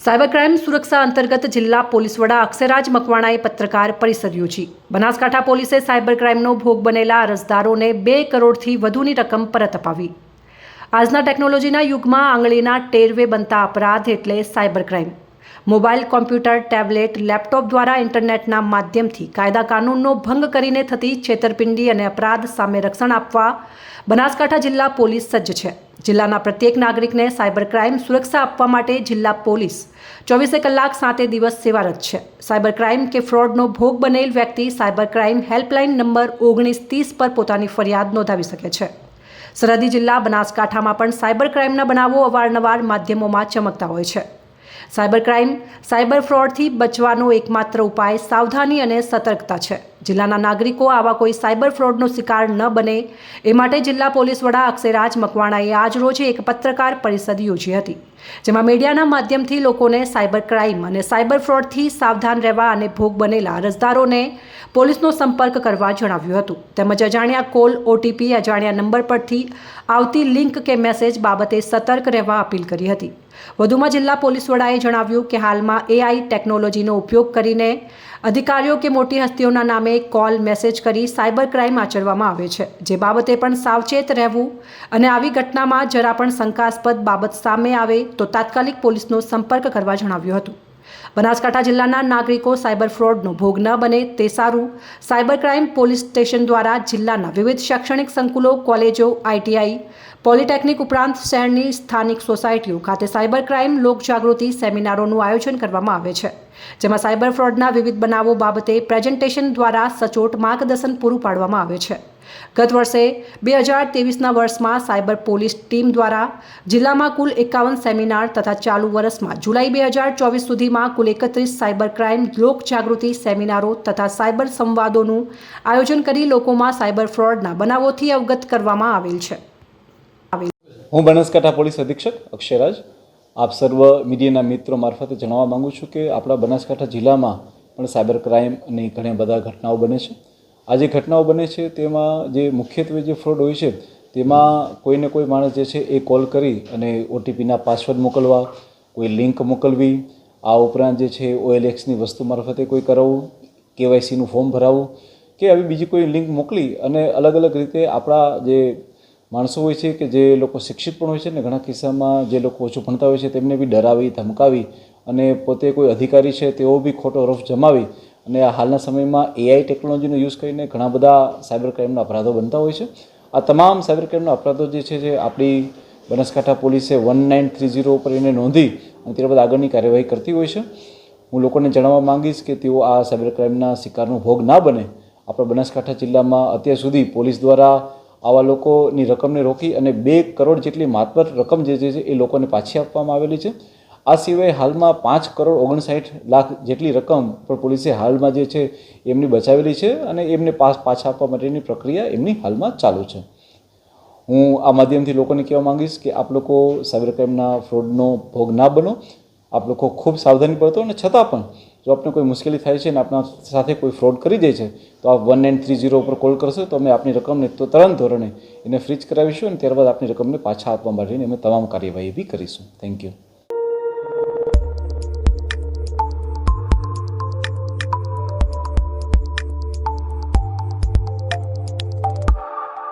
Cyber crime સુરક્ષા અંતર્ગત જિલ્લા પોલીસ વડા અક્ષરાજ મકવાણાએ પત્રકાર પરિષદ યોજી. બનાસકાંઠા પોલીસે સાયબર ક્રાઇમનો ભોગ બનેલા અરજદારોને બે કરોડથી વધુની રકમ પરત અપાવી. આજના ટેકનોલોજીના યુગમાં આંગળીના ટેરવે બનતા અપરાધ એટલે cyber crime mobile computer, tablet, laptop દ્વારા ઇન્ટરનેટના માધ્યમથી કાયદા કાનૂનનો ભંગ કરીને થતી છેતરપિંડી અને અપરાધ સામે રક્ષણ આપવા બનાસકાંઠા જિલ્લા પોલીસ સજ્જ છે. જિલ્લાના પ્રત્યેક નાગરિકને સાયબર ક્રાઇમ સુરક્ષા આપવા માટે જિલ્લા પોલીસ ચોવીસે કલાક સાતે દિવસ સેવારત છે. સાયબર ક્રાઇમ કે ફ્રોડનો ભોગ બનેલ વ્યક્તિ સાયબર ક્રાઇમ હેલ્પલાઇન નંબર ઓગણીસ ત્રીસ પર પોતાની ફરિયાદ નોંધાવી શકે છે. સરહદી જિલ્લા બનાસકાંઠામાં પણ સાયબર ક્રાઇમના બનાવો અવારનવાર માધ્યમોમાં ચમકતા હોય છે. સાયબર ક્રાઇમ સાયબર ફ્રોડથી બચવાનો એકમાત્ર ઉપાય સાવધાની અને સતર્કતા છે. જિલ્લાના નાગરિકો આવા કોઈ સાયબર ફ્રોડનો શિકાર ન બને. એ માટે જિલ્લા પોલીસ વડા અક્ષયરાજ મકવાણાએ આજ રોજ એક પત્રકાર પરિષદ યોજી હતી, જેમાં મીડિયાના માધ્યમથી લોકોને સાયબર ક્રાઇમ અને સાયબર ફ્રોડથી સાવધાન રહેવા અને ભોગ બનેલા અરજદારોને પોલીસનો સંપર્ક કરવા જણાવ્યું હતું. તેમજ અજાણ્યા કોલ, ઓટીપી, અજાણ્યા નંબર પરથી આવતી લિંક કે મેસેજ બાબતે સતર્ક રહેવા અપીલ કરી હતી. વધુમાં જિલ્લા પોલીસ વડાએ જણાવ્યું કે હાલમાં એઆઈ ટેકનોલોજીનો ઉપયોગ કરીને અધિકારીઓ કે મોટી હસ્તીઓના નામે કોલ મેસેજ કરી સાયબર ક્રાઇમ આચરવામાં આવે છે. જે બાબતે પણ સાવચેત રહેવું અને આવી ઘટનામાં જરા પણ શંકાસ્પદ બાબત સામે આવે તો તાત્કાલિક પોલીસનો સંપર્ક કરવા જણાવ્યું હતું. બનાસકાંઠા જિલ્લાના નાગરિકો સાયબર ફ્રોડનો ભોગ ન બને તે સારું. સાયબર ક્રાઇમ પોલીસ સ્ટેશન દ્વારા જિલ્લાના વિવિધ શૈક્ષણિક સંકુલો, કોલેજો, આઈટીઆઈ, પોલિટેકનિક ઉપરાંત શહેરની સ્થાનિક સોસાયટીઓ ખાતે સાયબર ક્રાઇમ લોકજાગૃતિ સેમિનારોનું આયોજન કરવામાં આવે છે. જેમાં સાયબર ફ્રોડના વિવિધ બનાવો બાબતે પ્રેઝન્ટેશન દ્વારા સચોટ માર્ગદર્શન પૂરું પાડવામાં આવે છે. ગત વર્ષે બે હજાર ત્રેવીસના વર્ષમાં સાયબર પોલીસ ટીમ દ્વારા જિલ્લામાં કુલ એકાવન સેમિનાર તથા ચાલુ વર્ષમાં જુલાઈ બે હજાર ચોવીસ સુધીમાં કુલ એકત્રીસ સાયબર ક્રાઇમ લોક જાગૃતિ સેમિનારો તથા સાયબર સંવાદોનું આયોજન કરી લોકોમાં સાયબર ફ્રોડના બનાવોથી અવગત કરવામાં આવેલ છે. હું બનાસકાંઠા પોલીસ અધિક્ષક અક્ષયરાજ. આપ સર્વ મીડિયાના મિત્રો મારફતે જણાવવા માગું છું કે આપણા બનાસકાંઠા જિલ્લામાં પણ સાયબર ક્રાઇમની ઘણી બધા ઘટનાઓ બને છે. આ જે ઘટનાઓ બને છે તેમાં જે મુખ્યત્વે જે ફ્રોડ હોય છે તેમાં કોઈને કોઈ માણસ જે છે એ કોલ કરી અને ઓટીપીના પાસવર્ડ મોકલવા, કોઈ લિંક મોકલવી આ ઉપરાંત જે છે ઓએલએક્સની વસ્તુ મારફતે કોઈ કરાવવું કેવાયસીનું ફોર્મ ભરાવવું કે આવી બીજી કોઈ લિંક મોકલી અને અલગ અલગ રીતે આપણા જે માણસો હોય છે કે જે લોકો શિક્ષિત પણ હોય છે ને ઘણા કિસ્સામાં જે લોકો ઓછું ભણતા હોય છે તેમને બી ડરાવી, ધમકાવી અને પોતે કોઈ અધિકારી છે તેઓ બી ખોટો રફ જમાવી અને હાલના સમયમાં એઆઈ ટેકનોલોજીનો યુઝ કરીને ઘણા બધા સાયબર ક્રાઇમના અપરાધો બનતા હોય છે. આ તમામ સાયબર ક્રાઇમના અપરાધો જે છે જે આપણી બનાસકાંઠા પોલીસે વન નાઇન થ્રી ઝીરો ઉપર એને નોંધી અને ત્યારબાદ આગળની કાર્યવાહી કરતી હોય છે. હું લોકોને જણાવવા માંગીશ કે તેઓ આ સાયબર ક્રાઇમના શિકારનો ભોગ ના બને. આપણા બનાસકાંઠા જિલ્લામાં અત્યાર સુધી પોલીસ દ્વારા આવા લોકોની રકમને રોકી અને બે કરોડ જેટલી માતબર રકમ જે છે એ લોકોને પાછી આપવામાં આવેલી છે. આ સિવાય હાલમાં પાંચ કરોડ ઓગણસાઠ લાખ જેટલી રકમ પણ પોલીસે હાલમાં જે છે એમની બચાવેલી છે અને એમને પાસ પાછા આપવા માટેની પ્રક્રિયા એમની હાલમાં ચાલુ છે. હું આ માધ્યમથી લોકોને કહેવા માંગીશ કે આપ લોકો સાયબર ક્રાઇમના ફ્રોડનો ભોગ ના બનો. આપ લોકો ખૂબ સાવધાની પડતો અને છતાં પણ જો આપને કોઈ મુશ્કેલી થાય છે અને આપણા સાથે કોઈ ફ્રોડ કરી દે છે, તો આપ વન નાઇન થ્રી ઝીરો ઉપર કોલ કરશો તો અમે આપની રકમને તો, તરત ધોરણે એને ફ્રીજ કરાવીશું અને ત્યારબાદ આપની રકમને પાછા આપવા માટેની અમે તમામ કાર્યવાહી બી કરીશું. Thank you